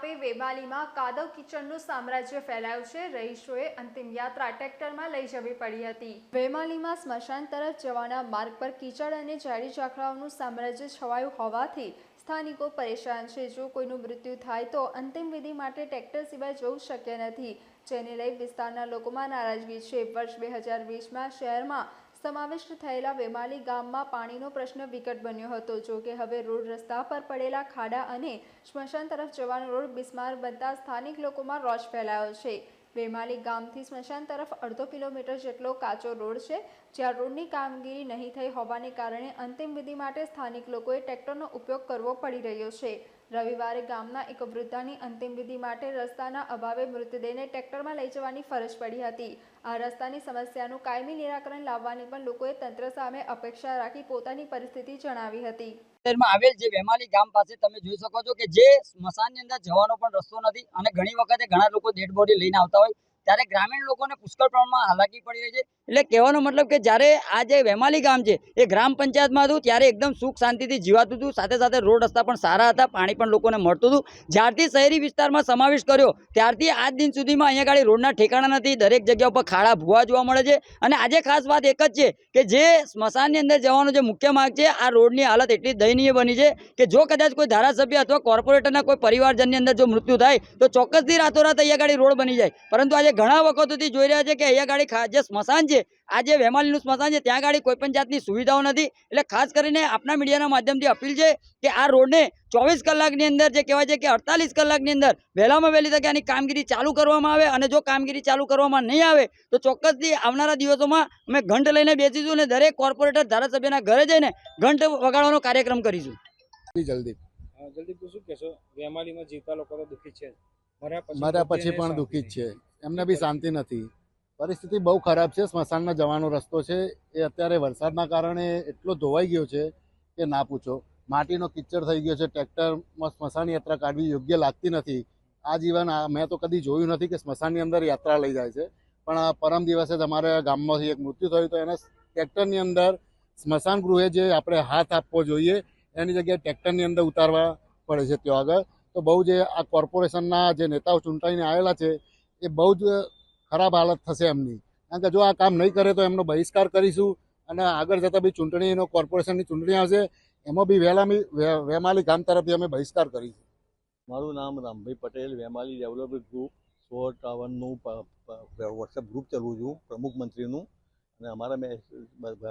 તાપે વેમાલીમાં કાદવ કિચનનું સામ્રાજ્ય ફેલાયું છે. રહીશોએ અંતિમ યાત્રા ટ્રેક્ટરમાં લઈ જવી પડી હતી. વેમાલીમાં સ્મશાન તરફ જવાના માર્ગ પર કીચડ અને ઝાડી ઝાખરાઓનું સામ્રાજ્ય છવાયું હોવાથી સ્થાનિકો પરેશાન છે. જો કોઈનું મૃત્યુ થાય તો અંતિમ વિધિ માટે ટ્રેક્ટર સિવાય જવું શક્ય નથી. જેને લઈ વિસ્તારના લોકોમાં નારાજગી છે. વર્ષ બે હજાર વીસમાં શહેરમાં સમાવિષ્ટ થયેલા વેમાલી ગામમાં પાણીનો પ્રશ્ન વિકટ બન્યો હતો. જો કે હવે રોડ રસ્તા પર પડેલા ખાડા અને સ્મશાન તરફ જવાનો રોડ બિસ્માર બનતા સ્થાનિક લોકોમાં રોષ ફેલાયો છે. વેમાલી ગામથી સ્મશાન તરફ અડધો કિલોમીટર જેટલો કાચો રોડ છે, જ્યાં રોડની કામગીરી નહીં થઈ હોવાને કારણે અંતિમ વિધિ માટે સ્થાનિક લોકોએ ટ્રેક્ટરનો ઉપયોગ કરવો પડી રહ્યો છે. રવિવારે ગામના એક વૃદ્ધાની અંતિમ વિધિ માટે રસ્તાના અભાવે મૃતદેહને ટ્રેક્ટરમાં લઈ જવાની ફરજ પડી હતી. આ રસ્તાની સમસ્યાનું કાયમી નિરાકરણ લાવવાની પણ લોકોએ તંત્ર સામે અપેક્ષા રાખી પોતાની પરિસ્થિતિ જણાવી હતી. વિસ્તારમાં આવેલ જે વેમાલી ગામ પાસે તમે જોઈ શકો છો કે જે સ્મશાનની અંદર જવાનો પણ રસ્તો નથી અને ઘણી વખતે ઘણા લોકો ડેડ બોડી લઈને આવતા હોય. ત્યારે ગ્રામીણ લોકોને પુષ્કળ પ્રમાણમાં હાલાકી પડી રહી છે. એટલે કહેવાનો મતલબ કે જ્યારે આ જે વેમાલી ગામ છે, એ ગ્રામ પંચાયતમાં હતું, ત્યારે એકદમ સુખ શાંતિથી જીવાતું હતું. સાથે સાથે રોડ રસ્તા પણ સારા હતા, પાણી પણ લોકોને મળતું હતું. જ્યારથી શહેરી વિસ્તારમાં સમાવેશ કર્યો, ત્યારથી આજ દિન સુધીમાં અહીંયા ગાડી રોડના ઠેકાણા નથી, દરેક જગ્યા ઉપર ખાડા, ભૂવા જોવા મળે છે. અને આજે ખાસ વાત એક જ છે કે જે સ્મશાનની અંદર જવાનો જે મુખ્ય માર્ગ છે, આ રોડની હાલત એટલી દયનીય બની છે કે જો કદાચ કોઈ ધારાસભ્ય અથવા કોર્પોરેટરના કોઈ પરિવારજનની અંદર જો મૃત્યુ થાય, તો ચોક્કસથી રાતોરાત અહીંયા ગાડી રોડ બની જાય. પરંતુ આજે ઘણા વખતોથી જોઈ રહ્યા છે કે અહીંયા ગાડી જે સ્મશાન છે આ જે વેમાલીનું સ્મશાન છે ત્યાં આગળ કોઈ પણ જાતની સુવિધાઓ નથી. એટલે ખાસ કરીને આપના મીડિયાના માધ્યમથી અપીલ છે કે આ રોડને ચોવીસ કલાકની અંદર જે કહેવાય છે કે અડતાલીસ કલાકની અંદર વહેલામાં વહેલી તકે આની કામગીરી ચાલુ કરવામાં આવે અને જો કામગીરી ચાલુ કરવામાં નહીં આવે તો ચોક્કસથી આવનારા દિવસોમાં અમે ઘંટ લઈને બેસીશું અને દરેક કોર્પોરેટર ધારાસભ્યના ઘરે જઈને ઘંટ વગાડવાનો કાર્યક્રમ કરીશું. જલ્દી. જલ્દી શું કહેશો? વેમાલીમાં જીવતા લોકો તો દુઃખી છે મર્યા પછી પણ દુઃખી છે. એમને બી શાંતિ નથી. પરિસ્થિતિ બહુ ખરાબ છે. સ્મશાનમાં જવાનો રસ્તો છે. એ અત્યારે વરસાદના કારણે એટલો ધોવાઈ ગયો છે કે ના પૂછો. માટીનો કિચડ થઈ ગયો છે. ટ્રેક્ટરમાં સ્મશાન યાત્રા કાઢવી યોગ્ય લાગતી નથી. આ જીવન મેં તો કદી જોયું નથી કે સ્મશાનની અંદર યાત્રા લઈ જાય છે. પણ પરમ દિવસે તમારા ગામમાંથી એક મૃત્યુ થયું તો એને ટ્રેક્ટરની અંદર સ્મશાન ગૃહે જે આપણે હાથ આપવો જોઈએ, એની જગ્યાએ ટ્રેક્ટરની અંદર ઉતારવા પડે છે. ત્યાં આગળ તો બહુ જે આ કોર્પોરેશનના જે નેતાઓ ચૂંટાઈને આવેલા છે, એ બહુ જ ખરાબ હાલત થશે એમની. કારણ કે જો આ કામ નહીં કરે તો એમનો બહિષ્કાર કરીશું અને આગળ જતાં બી ચૂંટણીનો કોર્પોરેશનની ચૂંટણી આવશે એમાં બી વેલામી વે- વેમાલી ગામ તરફથી અમે બહિષ્કાર કરીશું. મારું નામ રામભાઈ પટેલ વેમાલી ડેવલપમેન્ટ ગ્રુપ સો ટાવરનું વોટ્સએપ ગ્રુપ ચલાવું છું પ્રમુખ મંત્રીનું. અને અમારા મેં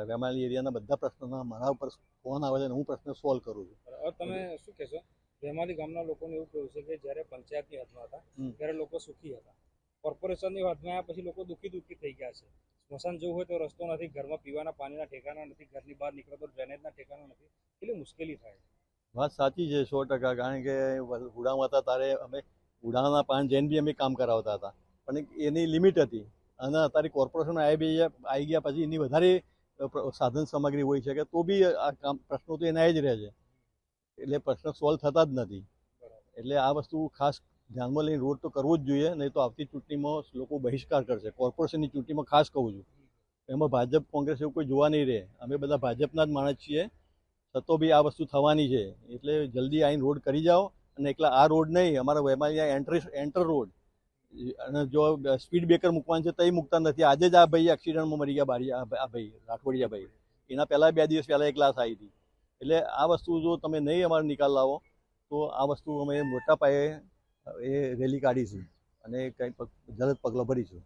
વેમાલી એરિયાના બધા પ્રશ્નોના મારા ઉપર ફોન આવે છે અને હું પ્રશ્ન સોલ્વ કરું છું. હવે તમે શું કહેશો? વેમાલી ગામના લોકોને એવું કહ્યું છે કે જ્યારે પંચાયતની હદમાં હતા ત્યારે લોકો સુખી હતા. કોર્પોરેશનની વાતમાં આવ્યા પછી લોકો દુઃખી દુઃખી થઈ ગયા છે. સ્મશાન જવું હોય તો રસ્તો નથી ઘરમાં પીવાના પાણીના ઠેકાણા નથી ઘરની બહાર નીકળો તો ડ્રેનેજના ઠેકાણા નથી. કેટલી મુશ્કેલી થાય વાત સાચી છે સો ટકા કારણ કે વલ- હતા ત્યારે અમે ઉડાણના પાન જઈને બી અમે કામ કરાવતા હતા. પણ એની લિમિટ હતી. અને અત્યારે કોર્પોરેશન આવી આવી ગયા પછી એની વધારે સાધન સામગ્રી હોય છે કે તો બી આ કામ પ્રશ્નો તો એના જ રહે છે. એટલે પ્રશ્ન સોલ્વ થતા જ નથી. એટલે આ વસ્તુ ખાસ ધ્યાનમાં લઈને રોડ તો કરવો જ જોઈએ, નહીં તો આવતી ચૂંટણીમાં લોકો બહિષ્કાર કરશે. કોર્પોરેશનની ચૂંટણીમાં ખાસ કહું છું. એમાં ભાજપ, કોંગ્રેસ એવું કોઈ જોવા નહીં રહે. અમે બધા ભાજપના જ માણસ છીએ. છતો બી આ વસ્તુ થવાની છે. એટલે જલ્દી આવીને રોડ કરી જાઓ અને એકલા આ રોડ નહીં, અમારા વેમાલી એન્ટ્રી એન્ટર રોડ. અને જો સ્પીડ બ્રેકર મૂકવાનું છે તઈ મૂકતા નથી. આજે જ આ ભાઈ એક્સિડન્ટમાં મરી ગયા, બારી, આ ભાઈ રાઠોડિયા ભાઈ. એના પહેલાં બે દિવસ પહેલાં એક લાશ આવી હતી. એટલે આ વસ્તુ જો તમે નહીં અમારો નિકાલ લાવો, તો આ વસ્તુ અમે મોટા પાયે એ રેલી કાઢીશું અને કંઈ જલદ પગલાં ભરીશું.